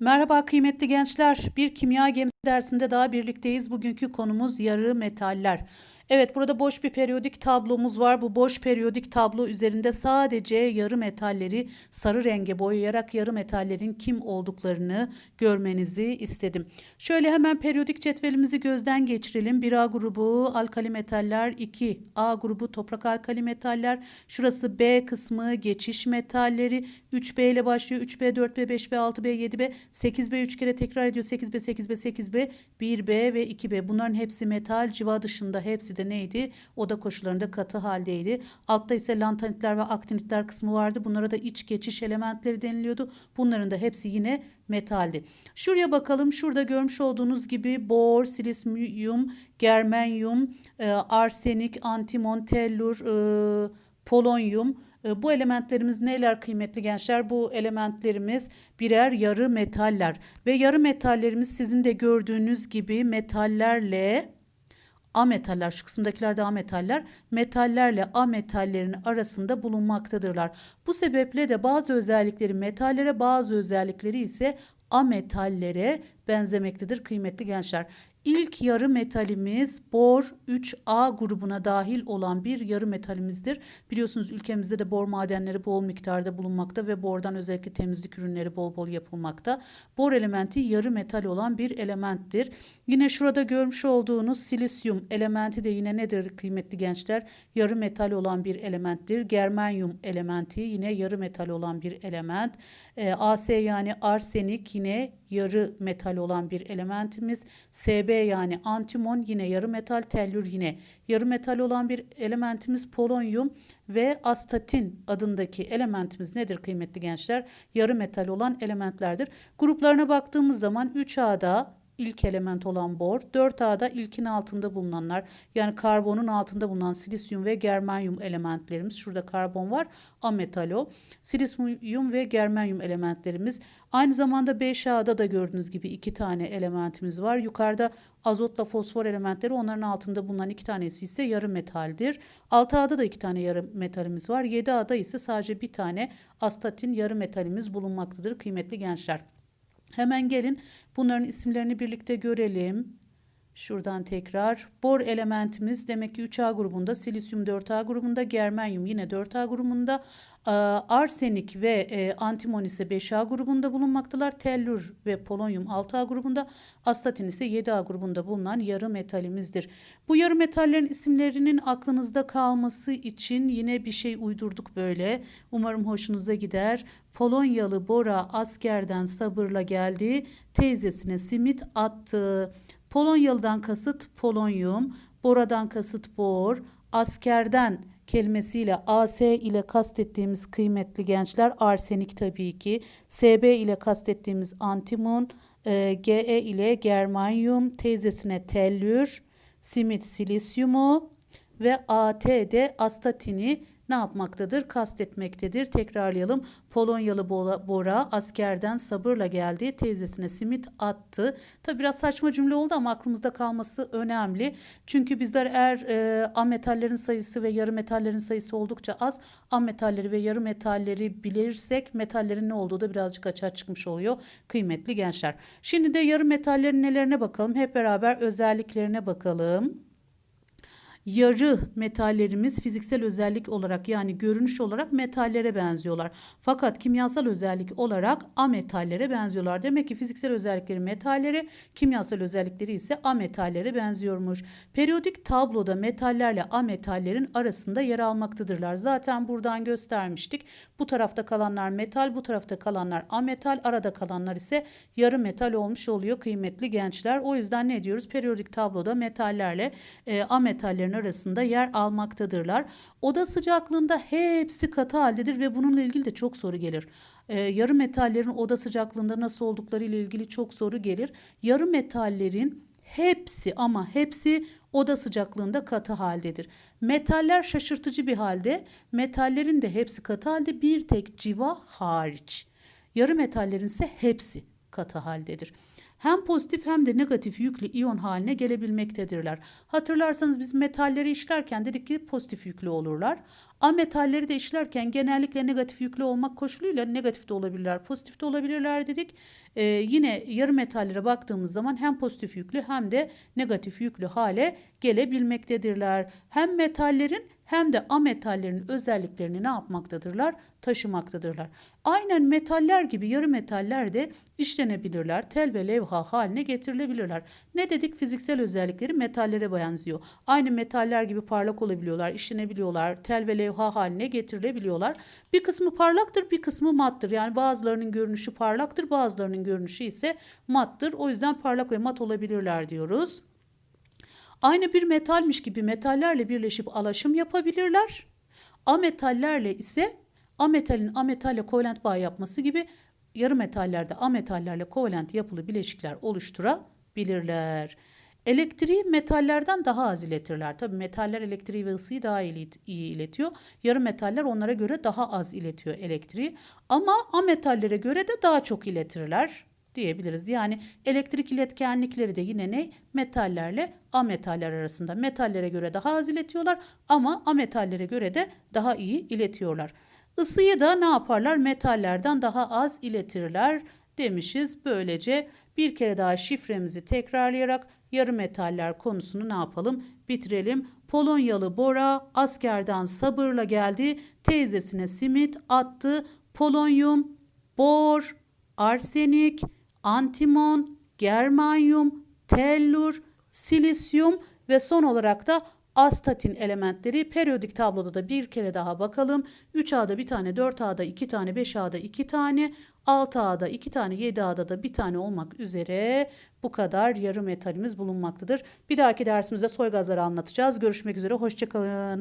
Merhaba kıymetli gençler. Bir kimya gemisi dersinde daha birlikteyiz. Bugünkü konumuz yarı metaller. Evet burada boş bir periyodik tablomuz var. Bu boş periyodik tablo üzerinde sadece yarı metalleri sarı renge boyayarak yarı metallerin kim olduklarını görmenizi istedim. Şöyle hemen periyodik cetvelimizi gözden geçirelim. 1A grubu alkali metaller, 2A grubu toprak alkali metaller. Şurası B kısmı geçiş metalleri. 3B ile başlıyor. 3B, 4B, 5B, 6B, 7B, 8B 3 kere tekrar ediyor. 8B, 8B, 8B, 1B ve 2B. Bunların hepsi metal. Civa dışında hepsi neydi? Oda koşullarında katı haldeydi. Altta ise lantanitler ve aktinitler kısmı vardı. Bunlara da iç geçiş elementleri deniliyordu. Bunların da hepsi yine metaldi. Şuraya bakalım. Şurada görmüş olduğunuz gibi bor, silisyum, germanyum, e, arsenik, antimon, tellur, e, polonyum, e, bu elementlerimiz neler kıymetli gençler? Bu elementlerimiz birer yarı metaller ve yarı metallerimiz sizin de gördüğünüz gibi metallerle ametaller şu kısımdakiler de ametaller metallerle ametallerin arasında bulunmaktadırlar. Bu sebeple de bazı özellikleri metallere bazı özellikleri ise ametallere benzemektedir kıymetli gençler. İlk yarı metalimiz bor 3A grubuna dahil olan bir yarı metalimizdir. Biliyorsunuz ülkemizde de bor madenleri bol miktarda bulunmakta ve bordan özellikle temizlik ürünleri bol bol yapılmakta. Bor elementi yarı metal olan bir elementtir. Yine şurada görmüş olduğunuz silisyum elementi de yine nedir kıymetli gençler? Yarı metal olan bir elementtir. Germanyum elementi yine yarı metal olan bir element. E, As yani arsenik yine yarı metal olan bir elementimiz. Sb yani antimon yine yarı metal, tellür yine yarı metal olan bir elementimiz. Polonyum ve astatin adındaki elementimiz nedir kıymetli gençler? Yarı metal olan elementlerdir. Gruplarına baktığımız zaman 3A'da ilk element olan bor, 4A'da ilkin altında bulunanlar yani karbonun altında bulunan silisyum ve germanyum elementlerimiz. Şurada karbon var, ametal o. Silisyum ve germanyum elementlerimiz. Aynı zamanda 5A'da da gördüğünüz gibi iki tane elementimiz var. Yukarıda azotla fosfor elementleri onların altında bulunan iki tanesi ise yarı metaldir. 6A'da da iki tane yarı metalimiz var. 7A'da ise sadece bir tane astatin yarı metalimiz bulunmaktadır kıymetli gençler. Hemen gelin bunların isimlerini birlikte görelim. Şuradan tekrar bor elementimiz demek ki 3A grubunda, silisyum 4A grubunda, germanyum yine 4A grubunda, arsenik ve e, antimon ise 5A grubunda bulunmaktalar. Tellür ve polonyum 6A grubunda, astatin ise 7A grubunda bulunan yarı metalimizdir. Bu yarı metallerin isimlerinin aklınızda kalması için yine bir şey uydurduk böyle. Umarım hoşunuza gider. Polonyalı Bora askerden sabırla geldi. Teyzesine simit attı. Polonyalı'dan kasıt polonyum, Bora'dan kasıt bor, askerden kelimesiyle AS ile kastettiğimiz kıymetli gençler arsenik tabii ki, SB ile kastettiğimiz antimon, e, GE ile germanyum, teyzesine tellür, simit silisyumu ve AT de astatini ne yapmaktadır? Kastetmektedir. Tekrarlayalım. Polonyalı Bora askerden sabırla geldi. Teyzesine simit attı. Tabi biraz saçma cümle oldu ama aklımızda kalması önemli. Çünkü bizler eğer e, ametallerin sayısı ve yarı metallerin sayısı oldukça az ametalleri ve yarı metalleri bilirsek metallerin ne olduğu da birazcık açığa çıkmış oluyor kıymetli gençler. Şimdi de yarı metallerin nelerine bakalım. Hep beraber özelliklerine bakalım yarı metallerimiz fiziksel özellik olarak yani görünüş olarak metallere benziyorlar. Fakat kimyasal özellik olarak ametallere benziyorlar. Demek ki fiziksel özellikleri metallere, kimyasal özellikleri ise ametallere benziyormuş. Periyodik tabloda metallerle ametallerin arasında yer almaktadırlar. Zaten buradan göstermiştik. Bu tarafta kalanlar metal, bu tarafta kalanlar ametal, arada kalanlar ise yarı metal olmuş oluyor kıymetli gençler. O yüzden ne diyoruz? Periyodik tabloda metallerle e, ametallerin metallerin arasında yer almaktadırlar. Oda sıcaklığında hepsi katı haldedir ve bununla ilgili de çok soru gelir. Ee, yarı metallerin oda sıcaklığında nasıl oldukları ile ilgili çok soru gelir. Yarı metallerin hepsi ama hepsi oda sıcaklığında katı haldedir. Metaller şaşırtıcı bir halde. Metallerin de hepsi katı halde bir tek civa hariç. Yarı metallerin ise hepsi katı haldedir hem pozitif hem de negatif yüklü iyon haline gelebilmektedirler. Hatırlarsanız biz metalleri işlerken dedik ki pozitif yüklü olurlar. Ametalleri de işlerken genellikle negatif yüklü olmak koşuluyla negatif de olabilirler, pozitif de olabilirler dedik. Ee, yine yarı metallere baktığımız zaman hem pozitif yüklü hem de negatif yüklü hale gelebilmektedirler. Hem metallerin hem de ametallerin özelliklerini ne yapmaktadırlar? Taşımaktadırlar. Aynen metaller gibi yarı metaller de işlenebilirler. Tel ve levha haline getirilebilirler. Ne dedik? Fiziksel özellikleri metallere benziyor. Aynı metaller gibi parlak olabiliyorlar, işlenebiliyorlar, tel ve levha haline getirilebiliyorlar. Bir kısmı parlaktır, bir kısmı mattır. Yani bazılarının görünüşü parlaktır, bazılarının görünüşü ise mattır. O yüzden parlak ve mat olabilirler diyoruz. Aynı bir metalmiş gibi metallerle birleşip alaşım yapabilirler. Ametallerle ise ametalin ametalle kovalent bağ yapması gibi yarı metallerde ametallerle kovalent yapılı bileşikler oluşturabilirler. Elektriği metallerden daha az iletirler. Tabii metaller elektriği ve ısıyı daha iyi iletiyor. Yarı metaller onlara göre daha az iletiyor elektriği. Ama ametallere göre de daha çok iletirler diyebiliriz. Yani elektrik iletkenlikleri de yine ne? Metallerle ametaller arasında. Metallere göre daha az iletiyorlar ama ametallere göre de daha iyi iletiyorlar. Isıyı da ne yaparlar? Metallerden daha az iletirler demişiz. Böylece bir kere daha şifremizi tekrarlayarak yarı metaller konusunu ne yapalım? Bitirelim. Polonyalı Bora askerden sabırla geldi. Teyzesine simit attı. Polonyum, bor, arsenik, antimon, germanyum, tellur, silisyum ve son olarak da astatin elementleri periyodik tabloda da bir kere daha bakalım. 3A'da bir tane, 4A'da iki tane, 5A'da iki tane, 6A'da iki tane, 7A'da da bir tane olmak üzere bu kadar yarı metalimiz bulunmaktadır. Bir dahaki dersimizde soy gazları anlatacağız. Görüşmek üzere, hoşçakalın.